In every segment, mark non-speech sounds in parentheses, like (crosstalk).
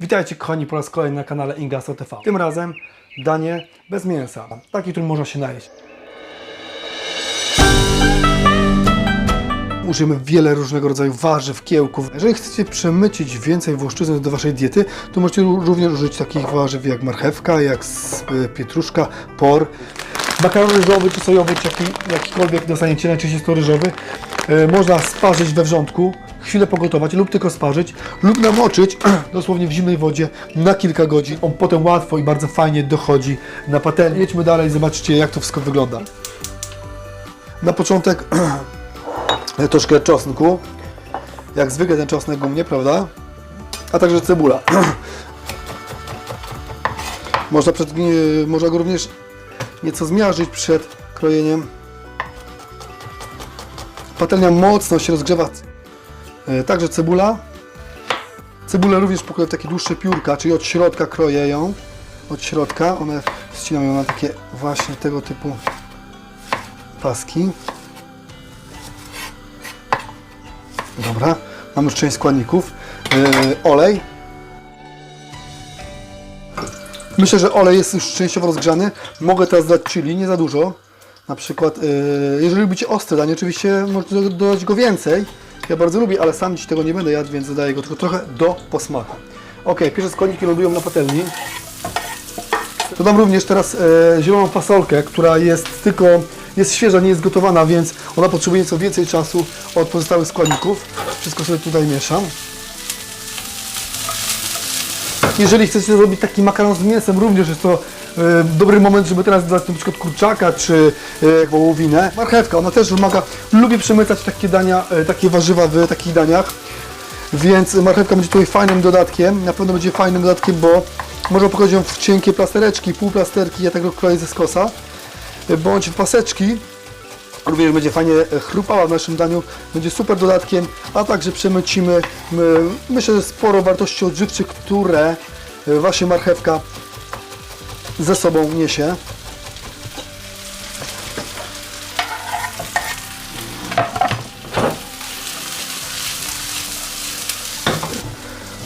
Witajcie kochani po raz kolejny na kanale Ingaso TV. Tym razem danie bez mięsa, taki, którym można się najeść. Użyjemy wiele różnego rodzaju warzyw, kiełków. Jeżeli chcecie przemycić więcej włoszczyzny do Waszej diety, to możecie ró- również użyć takich warzyw jak marchewka, jak y, pietruszka, por. Makaron ryżowy czy sojowy, czy jaki, jakikolwiek dostaniecie, najczęściej jest to ryżowy, e, można sparzyć we wrzątku, chwilę pogotować lub tylko sparzyć, lub namoczyć (clears throat) dosłownie w zimnej wodzie na kilka godzin. On potem łatwo i bardzo fajnie dochodzi na patelnię. Jedźmy dalej, zobaczcie jak to wszystko wygląda. Na początek (clears throat) troszkę czosnku, jak zwykle ten czosnek mnie, prawda? A także cebula. (clears throat) Można, przed, można go również nieco zmiażdżyć przed krojeniem. Patelnia mocno się rozgrzewa. E, Także cebula. Cebulę również pokroję w takie dłuższe piórka, czyli od środka kroję ją. Od środka. One ścinam ją na takie właśnie tego typu paski. Dobra. Mamy już część składników. E, olej. Myślę, że olej jest już częściowo rozgrzany. Mogę teraz dać chili, nie za dużo. Na przykład, yy, jeżeli lubicie ostre danie, oczywiście możecie do- dodać go więcej. Ja bardzo lubię, ale sam dziś tego nie będę jadł, więc dodaję go tylko trochę do posmaku. Ok, pierwsze składniki lądują na patelni. Dodam również teraz e, zieloną fasolkę, która jest tylko, jest świeża, nie jest gotowana, więc ona potrzebuje nieco więcej czasu od pozostałych składników. Wszystko sobie tutaj mieszam. Jeżeli chcecie zrobić taki makaron z mięsem, również jest to dobry moment, żeby teraz dodać na przykład kurczaka czy e, wołowinę. Marchewka, ona też wymaga, lubię przemycać takie dania, e, takie warzywa w takich daniach, więc marchewka będzie tutaj fajnym dodatkiem, na pewno będzie fajnym dodatkiem, bo można pokroić ją w cienkie plastereczki, półplasterki, ja tego kroję ze skosa, e, bądź w paseczki, Również będzie fajnie e, chrupała w naszym daniu, będzie super dodatkiem, a także przemycimy, myślę, że sporo wartości odżywczych, które e, właśnie marchewka ze sobą niesie.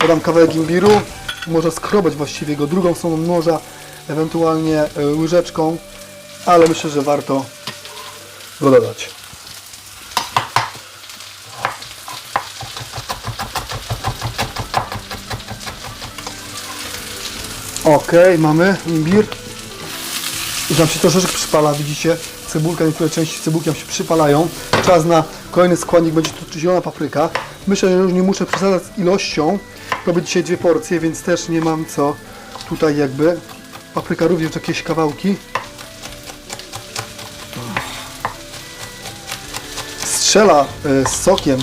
Dodam kawałek imbiru, można skrobać właściwie go drugą stroną noża, ewentualnie e, łyżeczką, ale myślę, że warto go dodać. Ok, mamy imbir. I tam się troszeczkę przypala, widzicie? Cebulka, niektóre części cebulki nam się przypalają. Czas na kolejny składnik będzie tu zielona papryka. Myślę, że już nie muszę przesadzać z ilością. Robię dzisiaj dwie porcje, więc też nie mam co tutaj jakby. Papryka również jakieś kawałki. strzela e, z sokiem.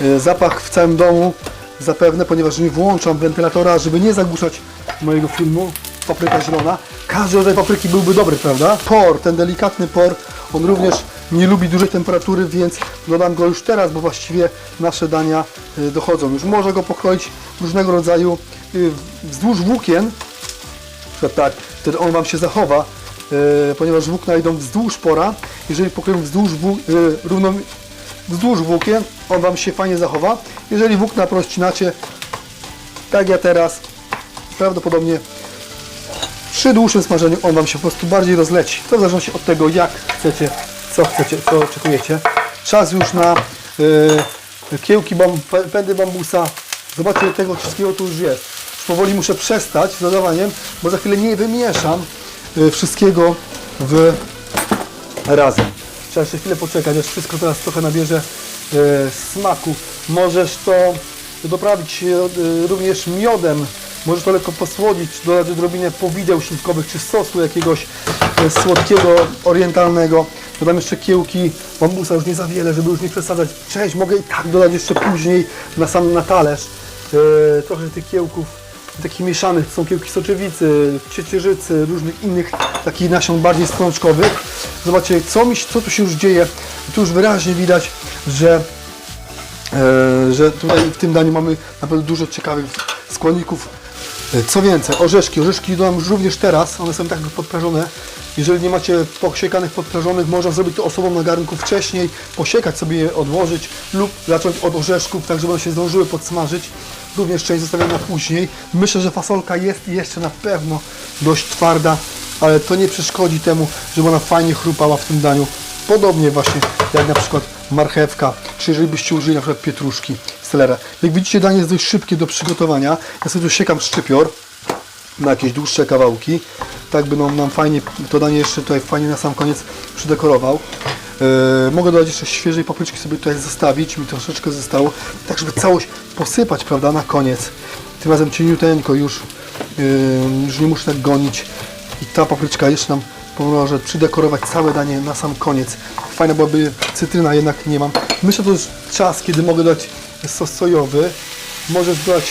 E, Zapach w całym domu zapewne, ponieważ nie włączam wentylatora, żeby nie zagłuszać mojego filmu. Papryka zielona. Każdy rodzaj papryki byłby dobry, prawda? Por, ten delikatny por, on również nie lubi dużej temperatury, więc dodam go już teraz, bo właściwie nasze dania e, dochodzą. Już może go pokroić różnego rodzaju e, wzdłuż włókien, na tak, wtedy on Wam się zachowa, e, ponieważ włókna idą wzdłuż pora. Jeżeli pokroją wzdłuż, włó- równo, wzdłuż włókien, on Wam się fajnie zachowa. Jeżeli włókna prościnacie, tak ja teraz, prawdopodobnie przy dłuższym smażeniu on Wam się po prostu bardziej rozleci. To w zależności od tego, jak chcecie, co chcecie, co oczekujecie. Czas już na e, kiełki, bam, pę- pędy bambusa. Zobaczcie, tego wszystkiego tu już jest. Już powoli muszę przestać z dodawaniem, bo za chwilę nie wymieszam e, wszystkiego w razem. Trzeba jeszcze chwilę poczekać, aż wszystko teraz trochę nabierze smaku. Możesz to doprawić e, również miodem, możesz to lekko posłodzić, dodać odrobinę powideł śliwkowych czy sosu jakiegoś e, słodkiego, orientalnego. Dodam jeszcze kiełki bambusa, już nie za wiele, żeby już nie przesadzać. Cześć, mogę i tak dodać jeszcze później na sam na talerz. E, trochę tych kiełków takich mieszanych, to są kiełki soczewicy, ciecierzycy, różnych innych takich nasion bardziej strączkowych. Zobaczcie, co, mi, co tu się już dzieje. Tu już wyraźnie widać, że, e, że tutaj w tym daniu mamy naprawdę dużo ciekawych składników. E, Co więcej, orzeszki. Orzeszki dodam już również teraz, one są tak podprażone. Jeżeli nie macie posiekanych, podprażonych, można zrobić to osobą na garnku wcześniej, posiekać sobie je, odłożyć lub zacząć od orzeszków, tak żeby one się zdążyły podsmażyć. również część zostawiam na później. Myślę, że fasolka jest jeszcze na pewno dość twarda, ale to nie przeszkodzi temu, żeby ona fajnie chrupała w tym daniu. Podobnie właśnie jak na przykład marchewka, czy jeżeli byście użyli na przykład pietruszki, selera. Jak widzicie, danie jest dość szybkie do przygotowania. Ja sobie tu siekam szczypior na jakieś dłuższe kawałki, tak by nam, nam fajnie, to danie jeszcze tutaj fajnie na sam koniec przydekorował. Yy, mogę dodać jeszcze świeżej papryczki sobie tutaj zostawić, mi troszeczkę zostało, tak żeby całość posypać, prawda, na koniec. Tym razem cieniuteńko już, yy, już nie muszę tak gonić i ta papryczka jeszcze nam pomoże przydekorować całe danie na sam koniec. Fajna byłaby cytryna, jednak nie mam. Myślę, że to już czas, kiedy mogę dać sos sojowy. Możesz dodać,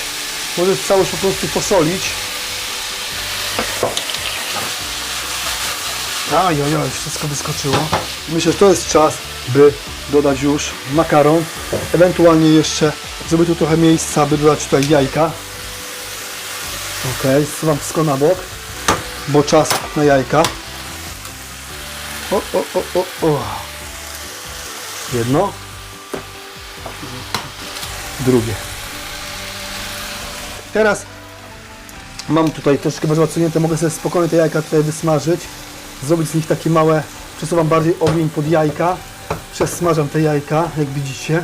możesz całość po prostu posolić. Aj, oj, oj, wszystko wyskoczyło. Myślę, że to jest czas, by dodać już makaron. Ewentualnie jeszcze zrobię tu trochę miejsca, by dodać tutaj jajka. Ok, zsuwam wszystko na bok, bo czas na jajka. O, o, o, o, o. Jedno. Drugie. Teraz mam tutaj troszkę warzywa odsunięte, mogę sobie spokojnie te jajka tutaj wysmażyć, zrobić z nich takie małe, przesuwam bardziej ogień pod jajka, przesmażam te jajka, jak widzicie.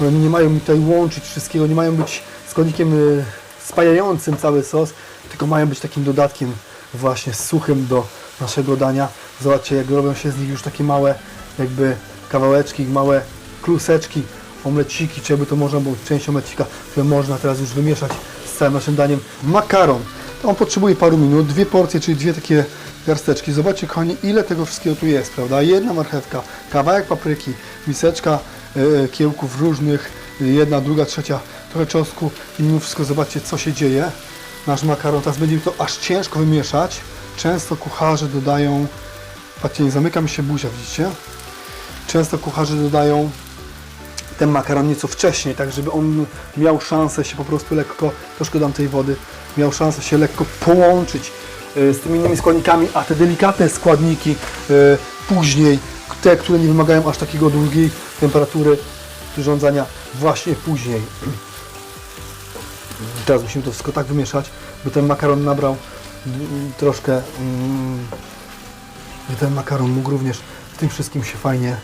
One nie mają mi tutaj łączyć wszystkiego, nie mają być składnikiem y, spajającym cały sos, tylko mają być takim dodatkiem właśnie suchym do naszego dania. Zobaczcie, jak robią się z nich już takie małe jakby kawałeczki, małe kluseczki, omleciki, czy jakby to można było, część omlecika, które można teraz już wymieszać z całym naszym daniem. Makaron. On potrzebuje paru minut, dwie porcje, czyli dwie takie garsteczki. Zobaczcie kochani, ile tego wszystkiego tu jest, prawda? Jedna marchewka, kawałek papryki, miseczka e, kiełków różnych, jedna, druga, trzecia, trochę czosnku i mimo wszystko zobaczcie, co się dzieje. Nasz makaron, teraz będzie to aż ciężko wymieszać. Często kucharze dodają, patrzcie, nie zamyka mi się buzia, widzicie? Często kucharze dodają ten makaron nieco wcześniej, tak żeby on miał szansę się po prostu lekko, troszkę dam tej wody, miał szansę się lekko połączyć e, z tymi innymi składnikami, a te delikatne składniki e, później, te, które nie wymagają aż takiego długiej temperatury przyrządzania, właśnie później. Teraz musimy to wszystko tak wymieszać, by ten makaron nabrał mm, troszkę, by ten makaron mógł również w tym wszystkim się fajnie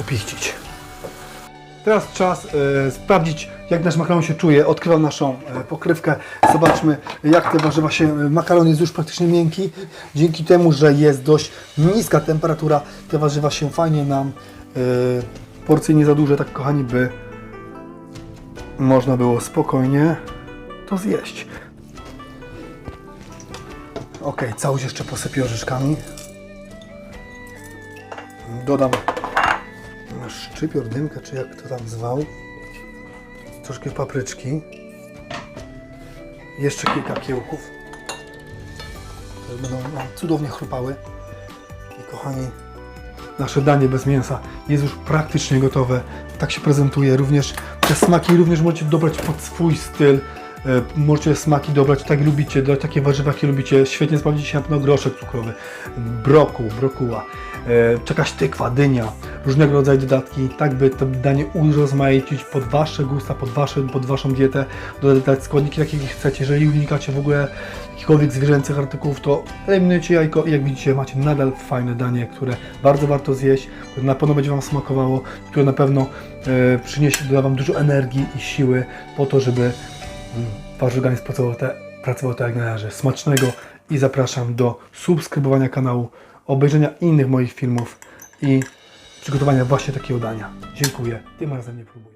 upichcić. Teraz czas e, sprawdzić, jak nasz makaron się czuje. Odkrywam naszą e, pokrywkę. Zobaczmy, jak te warzywa się... e, Makaron jest już praktycznie miękki. Dzięki temu, że jest dość niska temperatura, te warzywa się fajnie nam e, porcje nie za duże, tak kochani, by można było spokojnie to zjeść. Ok, całość jeszcze posypię orzeszkami. Dodam szczypior, dymkę, czy jak to tam zwał. Troszkę papryczki. Jeszcze kilka kiełków. Które będą nam cudownie chrupały. I kochani, nasze danie bez mięsa jest już praktycznie gotowe. Tak się prezentuje. Również te smaki również możecie dobrać pod swój styl. E, Możecie smaki dobrać tak lubicie, dodać takie warzywa, jakie lubicie. Świetnie sprawdzi się na pewno groszek cukrowy, brokuł, brokuła, e, jakaś tykwa, dynia, różnego rodzaju dodatki, tak by to danie urozmaicić pod Wasze gusta, pod, wasze, pod Waszą dietę, dodać składniki jakie chcecie. Jeżeli unikacie w ogóle jakichkolwiek zwierzęcych artykułów, to eliminujecie jajko i jak widzicie macie nadal fajne danie, które bardzo warto zjeść, które na pewno będzie Wam smakowało, które na pewno e, przyniesie, doda Wam dużo energii i siły po to, żeby Wasz organizm pracował, pracował tak jak należy. Smacznego i zapraszam do subskrybowania kanału, obejrzenia innych moich filmów i przygotowania właśnie takiego dania. Dziękuję. Tym razem nie próbuję.